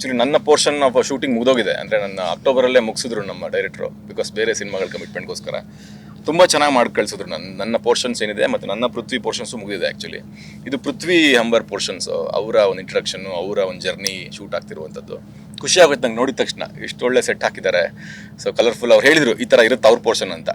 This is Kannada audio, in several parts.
ಆಕ್ಚುಲಿ ನನ್ನ ಪೋರ್ಷನ್ ಆಫ್ ಶೂಟಿಂಗ್ ಮುಗಿದೋಗಿದೆ. ಅಂದರೆ ನನ್ನ ಅಕ್ಟೋಬರಲ್ಲೇ ಮುಗಿಸಿದ್ರು ನಮ್ಮ ಡೈರೆಕ್ಟ್ರು ಬಿಕಾಸ್ ಬೇರೆ ಸಿನಿಮಾಗಳ ಕಮಿಟ್ಮೆಂಟ್ಗೋಸ್ಕರ ತುಂಬ ಚೆನ್ನಾಗಿ ಮಾಡಿ ಕಳಿಸಿದ್ರು ನನ್ನ ನನ್ನ ಪೋರ್ಷನ್ಸ್ ಏನಿದೆ ಮತ್ತು ನನ್ನ ಪೃಥ್ವಿ ಪೋರ್ಷನ್ಸು ಮುಗಿದಿದೆ ಆ್ಯಕ್ಚುಲಿ ಇದು ಪೃಥ್ವಿ ಹಂಬರ್ ಪೋರ್ಷನ್ಸು ಅವರ ಒಂದು ಇಂಟ್ರಡಕ್ಷನ್ನು ಅವರ ಒಂದು ಜರ್ನಿ ಶೂಟ್ ಆಗ್ತಿರುವಂಥದ್ದು ಖುಷಿ ಆಗುತ್ತೆ ನಂಗೆ ನೋಡಿದ ತಕ್ಷಣ. ಇಷ್ಟು ಒಳ್ಳೆ ಸೆಟ್ ಹಾಕಿದ್ದಾರೆ. ಸೊ ಕಲರ್ಫುಲ್ ಅವ್ರು ಹೇಳಿದರು, ಈ ಥರ ಇರುತ್ತೆ ಅವ್ರ ಪೋರ್ಷನ್ ಅಂತ.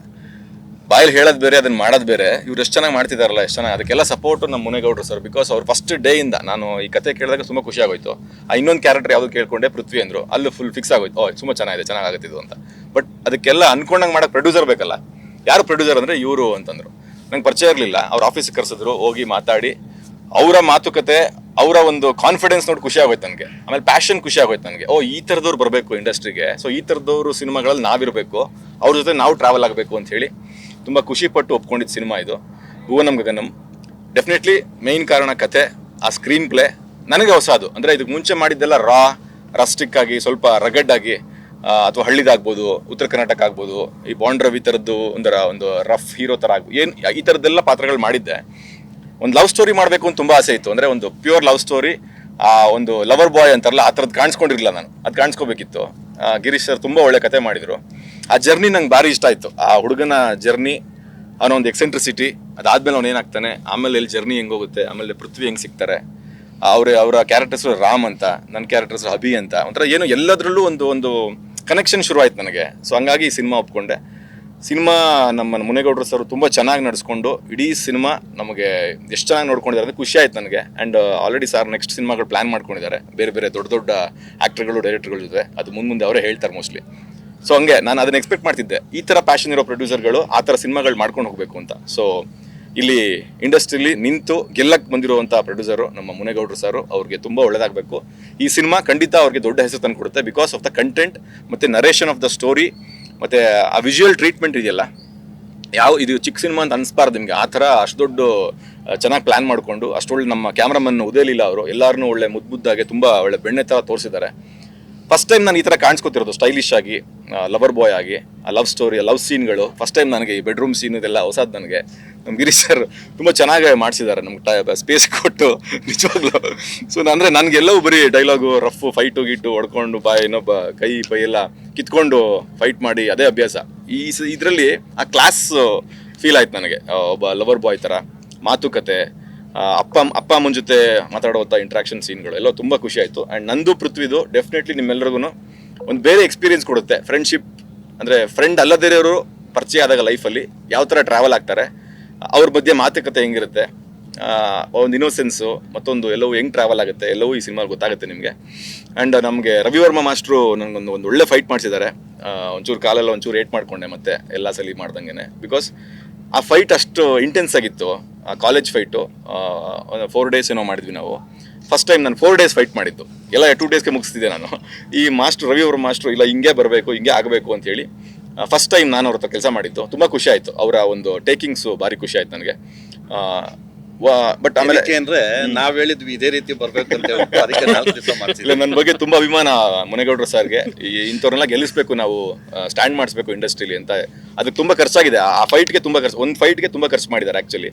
ಬಾಯಲ್ಲಿ ಹೇಳೋದು ಬೇರೆ, ಅದನ್ನ ಮಾಡೋದು ಬೇರೆ. ಇವ್ರು ಎಷ್ಟು ಚೆನ್ನಾಗಿ ಮಾಡ್ತಿದಾರಲ್ಲ, ಎಷ್ಟು ಚೆನ್ನಾಗಿ ಅದಕ್ಕೆಲ್ಲ ಸಪೋರ್ಟು ನಮ್ಮ ಮುನೇಗೌಡರು ಸರ್ ಬಿಕಾಸ್ ಅವ್ರು ಫಸ್ಟ್ ಡೇಯಿಂದ ನಾನು ಈ ಕತೆ ಕೇಳಿದಾಗ ತುಂಬ ಖುಷಿ ಆಗೋಯ್ತು. ಆ ಇನ್ನೊಂದು ಕ್ಯಾರೆಕ್ಟರ್ ಯಾವುದು ಕೇಳ್ಕೊಂಡೆ, ಪೃಥ್ವಿ ಅಂದರು. ಅಲ್ಲಿ ಫುಲ್ ಫಿಕ್ಸ್ ಆಗೋಯ್ತು. ಓ, ತುಂಬ ಚೆನ್ನಾಗಿದೆ, ಚೆನ್ನಾಗಿ ಇದು ಅಂತ. ಬಟ್ ಅದಕ್ಕೆಲ್ಲ ಅನ್ಕೊಂಡಂಗೆ ಮಾಡೋಕೆ ಪ್ರೊಡ್ಯೂಸರ್ ಬೇಕಲ್ಲ. ಯಾರು ಪ್ರೊಡ್ಯೂಸರ್ ಅಂದರೆ ಇವರು ಅಂತಂದರು. ನಂಗೆ ಪರಿಚಯ ಇರಲಿಲ್ಲ. ಅವ್ರ ಆಫೀಸಿಗೆ ಕರೆಸಿದ್ರು, ಹೋಗಿ ಮಾತಾಡಿ. ಅವರ ಮಾತುಕತೆ, ಅವರ ಒಂದು ಕಾನ್ಫಿಡೆನ್ಸ್ ನೋಡಿ ಖುಷಿ ಆಗೋಯ್ತು ನನಗೆ. ಆಮೇಲೆ ಪ್ಯಾಷನ್ ಖುಷಿ ಆಗೋಯ್ತು ನನಗೆ. ಓ, ಈ ಥರದವ್ರು ಬರಬೇಕು ಇಂಡಸ್ಟ್ರಿಗೆ ಸೊ ಈ ಥರದವರು ಸಿನಿಮಾಗಳಲ್ಲಿ ನಾವಿರಬೇಕು. ಅವ್ರ ಜೊತೆ ನಾವು ಟ್ರಾವೆಲ್ ಆಗಬೇಕು ಅಂತ ಹೇಳಿ ತುಂಬ ಖುಷಿ ಪಟ್ಟು ಒಪ್ಕೊಂಡಿದ್ದ ಸಿನಿಮಾ ಇದು. ಭುವನಂ ಗಗನಂ. ಡೆಫಿನೆಟ್ಲಿ ಮೇನ್ ಕಾರಣ ಕತೆ, ಆ ಸ್ಕ್ರೀನ್ ಪ್ಲೇ ನನಗೆ ಹೊಸ ಅದು ಅಂದರೆ ಇದಕ್ಕೆ ಮುಂಚೆ ಮಾಡಿದ್ದೆಲ್ಲ ರಾ ರಸ್ಟಿಕ್ ಆಗಿ, ಸ್ವಲ್ಪ ರಗಡ್ ಆಗಿ ಅಥವಾ ಹಳ್ಳಿದಾಗ್ಬೋದು, ಉತ್ತರ ಕರ್ನಾಟಕ ಆಗ್ಬೋದು, ಈ ಬಾಂಡ್ ರವಿ ಥರದ್ದು ಒಂದರ ಒಂದು ರಫ್ ಹೀರೋ ಥರ ಆಗ್ಬೋದು ಏನು, ಈ ಥರದ್ದೆಲ್ಲ ಪಾತ್ರಗಳು ಮಾಡಿದ್ದೆ. ಒಂದು ಲವ್ ಸ್ಟೋರಿ ಮಾಡಬೇಕು ಅಂತ ತುಂಬಾ ಆಸೆ ಇತ್ತು. ಅಂದ್ರೆ ಒಂದು ಪ್ಯೂರ್ ಲವ್ ಸ್ಟೋರಿ ಆ, ಒಂದು ಲವರ್ ಬಾಯ್ ಅಂತಾರಲ್ಲ, ಆ ಥರದ್ದು ಕಾಣಿಸ್ಕೊಂಡಿರಲಿಲ್ಲ ನಾನು. ಅದು ಕಾಣಿಸ್ಕೋಬೇಕಿತ್ತು. ಗಿರೀಶ್ ಸರ್ ತುಂಬಾ ಒಳ್ಳೆ ಕತೆ ಮಾಡಿದ್ರು. ಆ ಜರ್ನಿ ನಂಗೆ ಭಾರಿ ಇಷ್ಟ ಆಯಿತು. ಆ ಹುಡುಗನ ಜರ್ನಿ ಅವನ ಒಂದು ಎಕ್ಸೆಂಟ್ರಿಸಿಟಿ ಅದಾದ್ಮೇಲೆ ಅವ್ನು ಏನಾಗ್ತಾನೆ, ಆಮೇಲೆ ಇಲ್ಲಿ ಜರ್ನಿ ಹೆಂಗೆ ಹೋಗುತ್ತೆ, ಆಮೇಲೆ ಪೃಥ್ವಿ ಹೆಂಗ್ ಸಿಗ್ತಾರೆ, ಅವ್ರ ಅವರ ಕ್ಯಾರೆಕ್ಟರ್ಸ್ ರಾಮ್ ಅಂತ ನನ್ನ ಕ್ಯಾರೆಕ್ಟರ್ಸ್ ಅಭಿ ಅಂತ, ಒಂಥರ ಏನು ಎಲ್ಲದರಲ್ಲೂ ಒಂದು ಒಂದು ಕನೆಕ್ಷನ್ ಶುರು ಆಯ್ತು ನನಗೆ. ಸೊ ಹಂಗಾಗಿ ಈ ಸಿನಿಮಾ ಒಪ್ಕೊಂಡೆ. ಸಿನಿಮಾ ನಮ್ಮ ಮುನೇಗೌಡರು ಸರ್ ತುಂಬ ಚೆನ್ನಾಗಿ ನಡೆಸ್ಕೊಂಡು ಇಡೀ ಸಿನಿಮಾ ನಮಗೆ ಎಷ್ಟು ಚೆನ್ನಾಗಿ ನೋಡ್ಕೊಂಡಿದ್ದಾರೆ ಅಂದರೆ ಖುಷಿ ಆಯ್ತು ನನಗೆ. ಆ್ಯಂಡ್ ಆಲ್ರೆಡಿ ಸರ್ ನೆಕ್ಸ್ಟ್ ಸಿನಿಮಾಗಳು ಪ್ಲಾನ್ ಮಾಡ್ಕೊಂಡಿದ್ದಾರೆ. ಬೇರೆ ಬೇರೆ ದೊಡ್ಡ ದೊಡ್ಡ ಆ್ಯಕ್ಟರ್ಗಳು ಡೈರೆಕ್ಟರ್ಗಳ ಜೊತೆ ಅದು ಮುಂದೆ ಮುಂದೆ ಅವರೇ ಹೇಳ್ತಾರೆ ಮೋಸ್ಟ್ಲಿ ಸೊ ಹಂಗೆ ನಾನು ಅದನ್ನ ಎಕ್ಸ್ಪೆಕ್ಟ್ ಮಾಡ್ತಿದ್ದೆ. ಈ ಥರ ಪ್ಯಾಷನ್ ಇರೋ ಪ್ರೊಡ್ಯೂಸರ್ಗಳು ಆ ಥರ ಸಿನಿಮಾಗಳು ಮಾಡ್ಕೊಂಡು ಹೋಗಬೇಕು ಅಂತ. ಸೊ ಇಲ್ಲಿ ಇಂಡಸ್ಟ್ರಿಲಿ ನಿಂತು ಗೆಲ್ಲಕ್ಕೆ ಬಂದಿರುವಂಥ ಪ್ರೊಡ್ಯೂಸರು ನಮ್ಮ ಮುನೇಗೌಡರು ಸರ್, ಅವ್ರಿಗೆ ತುಂಬ ಒಳ್ಳೇದಾಗಬೇಕು. ಈ ಸಿನಿಮಾ ಖಂಡಿತ ಅವ್ರಿಗೆ ದೊಡ್ಡ ಹೆಸರು ತಂದು ಕೊಡುತ್ತೆ ಬಿಕಾಸ್ ಆಫ್ ದ ಕಂಟೆಂಟ್ ಮತ್ತು ನರೇಷನ್ ಆಫ್ ದ ಸ್ಟೋರಿ ಮತ್ತು ಆ ವಿಜುವಲ್ ಟ್ರೀಟ್ಮೆಂಟ್ ಇದೆಯಲ್ಲ, ಯಾವ ಇದು ಚಿಕ್ಕ ಸಿನಿಮಾ ಅಂತ ಅನ್ಸ್ಬಾರ್ದು ನಿಮಗೆ. ಆ ಥರ ಅಷ್ಟು ದೊಡ್ಡ ಚೆನ್ನಾಗಿ ಪ್ಲ್ಯಾನ್ ಮಾಡಿಕೊಂಡು ಅಷ್ಟೊಳ್ಳೆ ನಮ್ಮ ಕ್ಯಾಮ್ರಾಮನ್ ಉದಯಲಿಲ್ಲ ಅವರು ಎಲ್ಲರನ್ನೂ ಒಳ್ಳೆ ಮುದ್ದು ಮುದ್ದಾಗೆ ತುಂಬ ಒಳ್ಳೆ ಬೆಣ್ಣೆ ಥರ ತೋರಿಸಿದ್ದಾರೆ. ಫಸ್ಟ್ ಟೈಮ್ ನಾನು ಈ ಥರ ಕಾಣಿಸ್ಕೊತಿರೋದು ಸ್ಟೈಲಿಶ್ ಆಗಿ. ಲವರ್ ಬಾಯ್ ಆಗಿ, ಆ ಲವ್ ಸ್ಟೋರಿ ಲವ್ ಸೀನ್ಗಳು ಫಸ್ಟ್ ಟೈಮ್ ನನಗೆ ಈ ಬೆಡ್ರೂಮ್ ಸೀನ್ ಇದೆಲ್ಲ ಹೊಸದು ನನಗೆ. ನಮ್ಮ ಗಿರೀಶ್ ಸರ್ ತುಂಬ ಚೆನ್ನಾಗಿ ಮಾಡಿಸಿದ್ದಾರೆ ನಮ್ಗೆ ಸ್ಪೇಸ್ ಕೊಟ್ಟು, ನಿಜವಾಗ್ಲೂ. ಸೊ ಅಂದರೆ ನನಗೆಲ್ಲವೂ ಬರೀ ಡೈಲಾಗು ರಫ್ ಫೈಟು ಗೀಟು, ಹೊಡ್ಕೊಂಡು ಬಾಯ್ ಇನ್ನೊಬ್ಬ ಕೈ, ಪೈ ಎಲ್ಲ ಕಿತ್ಕೊಂಡು ಫೈಟ್ ಮಾಡಿ, ಅದೇ ಅಭ್ಯಾಸ. ಈ ಇದರಲ್ಲಿ ಆ ಕ್ಲಾಸ್ ಫೀಲ್ ಆಯ್ತು ನನಗೆ. ಒಬ್ಬ ಲವರ್ ಬಾಯ್ ಥರ ಮಾತುಕತೆ ಅಪ್ಪ ಅಪ್ಪ ಅಮ್ಮನ ಜೊತೆ ಮಾತಾಡುವಂಥ ಇಂಟ್ರಾಕ್ಷನ್ ಸೀನ್ಗಳು ಎಲ್ಲ ತುಂಬ ಖುಷಿ ಆಯಿತು. ಆ್ಯಂಡ್ ನಂದು ಪೃಥ್ವಿದು ಡೆಫಿನೆಟ್ಲಿ ನಿಮ್ಮೆಲ್ಲರಿಗೂ ಒಂದು ಬೇರೆ ಎಕ್ಸ್ಪೀರಿಯನ್ಸ್ ಕೊಡುತ್ತೆ. ಫ್ರೆಂಡ್ಶಿಪ್ ಅಂದರೆ ಫ್ರೆಂಡ್ ಅಲ್ಲದಿರೋರು ಪರಿಚಯ ಆದಾಗ ಲೈಫಲ್ಲಿ ಯಾವ ಥರ ಟ್ರಾವೆಲ್ ಆಗ್ತಾರೆ, ಅವ್ರ ಮಧ್ಯೆ ಮಾತುಕತೆ ಹೆಂಗಿರುತ್ತೆ ಒಂದು ಇನ್ನೋಸೆನ್ಸು ಮತ್ತೊಂದು ಎಲ್ಲವೂ ಹೆಂಗೆ ಟ್ರಾವೆಲ್ ಆಗುತ್ತೆ, ಎಲ್ಲವೂ ಈ ಸಿನಿಮಾ ಗೊತ್ತಾಗುತ್ತೆ ನಿಮಗೆ. ಆ್ಯಂಡ್ ನಮಗೆ ರವಿವರ್ಮ ಮಾಸ್ಟ್ರು ನನಗೊಂದು ಒಂದು ಒಳ್ಳೆ ಫೈಟ್ ಮಾಡಿಸಿದ್ದಾರೆ. ಒಂಚೂರು ಕಾಲೆಲ್ಲ ಒಂಚೂರು ಏಟ್ ಮಾಡಿಕೊಂಡೆ ಮತ್ತೆ ಎಲ್ಲ ಸಲಿ ಮಾಡ್ದಂಗೆ ಬಿಕಾಸ್ ಆ ಫೈಟ್ ಅಷ್ಟು ಇಂಟೆನ್ಸ್ ಆಗಿತ್ತು, ಆ ಕಾಲೇಜ್ ಫೈಟು ಫೋರ್ ಡೇಸ್ ಏನೋ ಮಾಡಿದ್ವಿ ನಾವು. ಫಸ್ಟ್ ಟೈಮ್ ನಾನು ಫೋರ್ ಡೇಸ್ ಫೈಟ್ ಮಾಡಿದ್ದು. ಎಲ್ಲ ಟೂ ಡೇಸ್ಗೆ ಮುಗಿಸ್ತಿದ್ದೆ ನಾನು. ಈ ಮಾಸ್ಟರ್, ರವಿ ಅವ್ರ ಮಾಸ್ಟ್ರು, ಇಲ್ಲ, ಹಿಂಗೆ ಬರಬೇಕು, ಹಿಂಗೆ ಆಗಬೇಕು ಅಂತ ಹೇಳಿ ಫಸ್ಟ್ ಟೈಮ್ ನಾನು ಅವ್ರ ಹತ್ರ ಕೆಲಸ ಮಾಡಿದ್ದು. ತುಂಬ ಖುಷಿ ಆಯಿತು. ಅವರ ಒಂದು ಟೇಕಿಂಗ್ಸು ಭಾರಿ ಖುಷಿ ಆಯಿತು ನನಗೆ. ಬಟ್ ಆಮೇಲೆ ಅಂದ್ರೆ ನಾವ್ ಹೇಳಿದ್ವಿ ಇದೇ ರೀತಿ ಬರ್ಬೇಕು ಅಂತ ಹೇಳ್ಬಿಟ್ಟು ಅದಕ್ಕೆ ನಾಲ್ಕು ದಿವಸ ನನ್ನ ಬಗ್ಗೆ ತುಂಬಾ ಅಭಿಮಾನ ಮುನೇಗೌಡರು ಸರ್ಗೆ. ಈ ಇಂಥವ್ರನ್ನೆಲ್ಲ ಗೆಲ್ಲಿಸ್ಬೇಕು ನಾವು ಸ್ಟ್ಯಾಂಡ್ ಮಾಡಿಸ್ಬೇಕು ಇಂಡಸ್ಟ್ರಿಲಿ ಅಂತ. ಅದಕ್ಕೆ ತುಂಬಾ ಖರ್ಚಾಗಿದೆ. ಆ ಫೈಟ್ಗೆ ತುಂಬಾ ಖರ್ಚು ಒಂದು ಫೈಟ್ಗೆ ತುಂಬಾ ಖರ್ಚು ಮಾಡಿದ್ದಾರೆ ಆಕ್ಚುಲಿ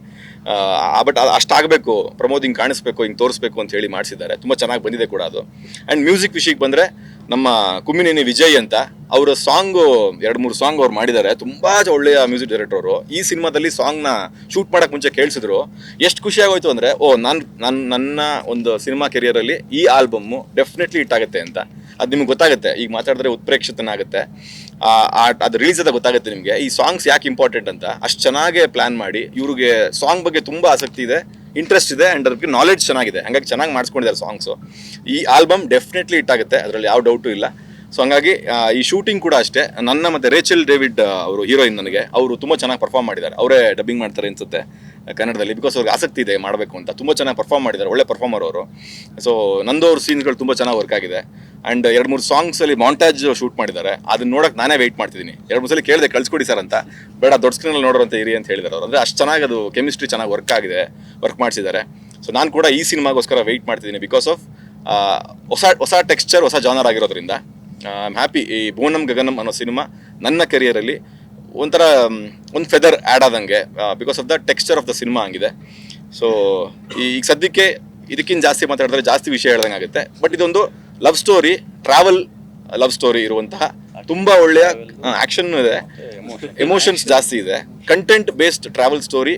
ಬಟ್ ಅಷ್ಟಾಗಬೇಕು ಪ್ರಮೋದ್ ಹಿಂಗೆ ಕಾಣಿಸ್ಬೇಕು ಹಿಂಗೆ ತೋರಿಸ್ಬೇಕು ಅಂತ ಹೇಳಿ ಮಾಡಿಸಿದ್ದಾರೆ. ತುಂಬಾ ಚೆನ್ನಾಗಿ ಬಂದಿದೆ ಕೂಡ ಅದು. ಅಂಡ್ ಮ್ಯೂಸಿಕ್ ವಿಷಯಕ್ಕೆ ಬಂದ್ರೆ ನಮ್ಮ ಕುಮ್ಮಿನೇನಿ ವಿಜಯ್ ಅಂತ, ಅವರ ಸಾಂಗು, ಎರಡು ಮೂರು ಸಾಂಗ್ ಅವ್ರು ಮಾಡಿದ್ದಾರೆ. ತುಂಬಾ ಒಳ್ಳೆಯ ಮ್ಯೂಸಿಕ್ ಡೈರೆಕ್ಟರ್ ಅವರು. ಈ ಸಿನಿಮಾದಲ್ಲಿ ಸಾಂಗ್ನ ಶೂಟ್ ಮಾಡಕ್ ಮುಂಚೆ ಕೇಳಿಸಿದ್ರು. ಎಷ್ಟು ಖುಷಿ ಆಗೋಯ್ತು ಅಂದ್ರೆ, ಓ, ನಾನು ನನ್ನ ನನ್ನ ಒಂದು ಸಿನಿಮಾ ಕೆರಿಯರಲ್ಲಿ ಈ ಆಲ್ಬಮ್ಮು ಡೆಫಿನೆಟ್ಲಿ ಹಿಟ್ ಆಗುತ್ತೆ ಅಂತ. ಅದು ನಿಮ್ಗೆ ಗೊತ್ತಾಗುತ್ತೆ. ಈಗ ಮಾತಾಡಿದ್ರೆ ಉತ್ಪ್ರೇಕ್ಷಿತನಾಗುತ್ತೆ. ಅದು ರಿಲೀಸ್ ಅದ ಗೊತ್ತಾಗುತ್ತೆ ನಿಮಗೆ. ಈ ಸಾಂಗ್ಸ್ ಯಾಕೆ ಇಂಪಾರ್ಟೆಂಟ್ ಅಂತ. ಅಷ್ಟು ಚೆನ್ನಾಗೇ ಪ್ಲಾನ್ ಮಾಡಿ, ಇವ್ರಿಗೆ ಸಾಂಗ್ ಬಗ್ಗೆ ತುಂಬ ಆಸಕ್ತಿ ಇದೆ. ಇಂಟ್ರೆಸ್ಟ್ ಇದೆ ಆ್ಯಂಡ್ ಅದಕ್ಕೆ ನಾಲೆಡ್ಜ್ ಚೆನ್ನಾಗಿದೆ. ಹಂಗಾಗಿ ಚೆನ್ನಾಗಿ ಮಾಡಿಸ್ಕೊಂಡಿದ್ದಾರೆ ಸಾಂಗ್ಸು ಈ ಆಲ್ಬಮ್ ಡೆಫಿನೆಟ್ಲಿ ಹಿಟ್ ಆಗುತ್ತೆ. ಅದರಲ್ಲಿ ಯಾವ ಡೌಟು ಇಲ್ಲ. ಸೊ ಹಂಗಾಗಿ ಈ ಶೂಟಿಂಗ್ ಕೂಡ ಅಷ್ಟೇ. ನನ್ನ ಮತ್ತೆ ರೇಚಲ್ ಡೇವಿಡ್ ಅವರು ಹೀರೋಯಿನ್ ನನಗೆ. ಅವರು ತುಂಬ ಚೆನ್ನಾಗಿ ಪರ್ಫಾರ್ಮ್ ಮಾಡಿದ್ದಾರೆ. ಅವರೇ ಡಬ್ಬಿಂಗ್ ಮಾಡ್ತಾರೆ ಅನ್ಸುತ್ತೆ ಕನ್ನಡದಲ್ಲಿ. ಬಿಕಾಸ್ ಅವ್ರಿಗೆ ಆಸಕ್ತಿ ಇದೆ ಮಾಡಬೇಕು ಅಂತ. ತುಂಬ ಚೆನ್ನಾಗಿ ಪರ್ಫಾರ್ಮ್ ಮಾಡಿದ್ದಾರೆ. ಒಳ್ಳೆ ಪರ್ಫಾರ್ಮರ್ ಅವರು. ಸೊ ನಂದು ಅವ್ರ ಸೀನ್ಸ್ಗಳು ತುಂಬ ಚೆನ್ನಾಗಿ ವರ್ಕ್ ಆಗಿದೆ. ಆ್ಯಂಡ್ ಎರಡು ಮೂರು ಸಾಂಗ್ಸಲ್ಲಿ ಮಾಂಟಾಜ್ ಶೂಟ್ ಮಾಡಿದ್ದಾರೆ. ಅದನ್ನ ನೋಡಕ್ಕೆ ನಾನೇ ವೆಯ್ಟ್ ಮಾಡ್ತಿದ್ದೀನಿ. ಎರಡು ಮೂರು ಸಲ ಕೇಳಿದೆ ಕಳಿಸ್ಕೊಡಿ ಸರ್ ಅಂತ. ಬೇಡ, ದೊಡ್ಡ ಸ್ಕ್ರೀನಲ್ಲಿ ನೋಡೋರಂತ ಇರಿ ಅಂತ ಹೇಳಿದ್ರು ಅವರು. ಅಂದರೆ ಅಷ್ಟು ಚೆನ್ನಾಗಿ ಅದು ಕೆಮಿಸ್ಟ್ರಿ ಚೆನ್ನಾಗಿ ವರ್ಕ್ ಆಗಿದೆ ವರ್ಕ್ ಮಾಡಿಸಿದ್ದಾರೆ. ಸೊ ನಾನು ಕೂಡ ಈ ಸಿನಿಮಾಗೋಸ್ಕರ ವೆಯ್ಟ್ ಮಾಡ್ತಿದ್ದೀನಿ ಬಿಕಾಸ್ ಆಫ್ ಹೊಸ ಹೊಸ ಟೆಕ್ಸ್ಚರ್ ಹೊಸ ಜಾನರ್ ಆಗಿರೋದ್ರಿಂದ. ಐ ಹ್ಯಾಪಿ ಈ ಬೋನಂ ಗಗನಂ ಅನ್ನೋ ಸಿನಿಮಾ ನನ್ನ ಕೆರಿಯರಲ್ಲಿ ಒಂಥರ ಒಂದು ಫೆದರ್ ಆ್ಯಡ್ ಆದಂಗೆ because of the texture of the cinema ಆಗಿದೆ ಸೊ ಈಗ ಸದ್ಯಕ್ಕೆ ಇದಕ್ಕಿಂತ ಜಾಸ್ತಿ ಮಾತಾಡಿದ್ರೆ ಜಾಸ್ತಿ ವಿಷಯ ಹೇಳ್ದಂಗೆ ಆಗುತ್ತೆ. ಬಟ್ ಇದೊಂದು love story travel love story ಇರುವಂತಹ ತುಂಬಾ ಒಳ್ಳೆಯ ಆಕ್ಷನ್ ಇದೆ. ಎಮೋಷನ್ಸ್ ಜಾಸ್ತಿ ಇದೆ. Content based travel story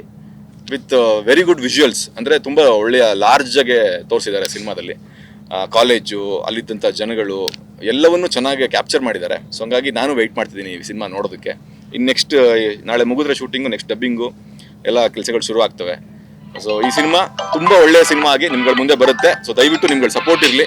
with very good visuals ಅಂದರೆ ತುಂಬ ಒಳ್ಳೆಯ ಲಾರ್ಜ್ ಆಗಿ ತೋರಿಸಿದ್ದಾರೆ ಸಿನಿಮಾದಲ್ಲಿ. ಕಾಲೇಜು ಅಲ್ಲಿದ್ದಂಥ ಜನಗಳು ಎಲ್ಲವನ್ನೂ ಚೆನ್ನಾಗಿ ಕ್ಯಾಪ್ಚರ್ ಮಾಡಿದ್ದಾರೆ. ಸೊ ಹಂಗಾಗಿ ನಾನು ವೆಯ್ಟ್ ಮಾಡ್ತಿದ್ದೀನಿ ಈ ಸಿನಿಮಾ ನೋಡೋದಕ್ಕೆ. ಇನ್ನು ನೆಕ್ಸ್ಟ್ ನಾಳೆ ಮುಗಿದ್ರೆ ಶೂಟಿಂಗು ನೆಕ್ಸ್ಟ್ ಡಬ್ಬಿಂಗು ಎಲ್ಲ ಕೆಲಸಗಳು ಶುರು ಆಗ್ತವೆ. ಸೊ ಈ ಸಿನಿಮಾ ತುಂಬ ಒಳ್ಳೆಯ ಸಿನಿಮಾ ಆಗಿ ನಿಮ್ಗಳ ಮುಂದೆ ಬರುತ್ತೆ. ಸೊ ದಯವಿಟ್ಟು ನಿಮ್ಗಳ ಸಪೋರ್ಟ್ ಇರಲಿ.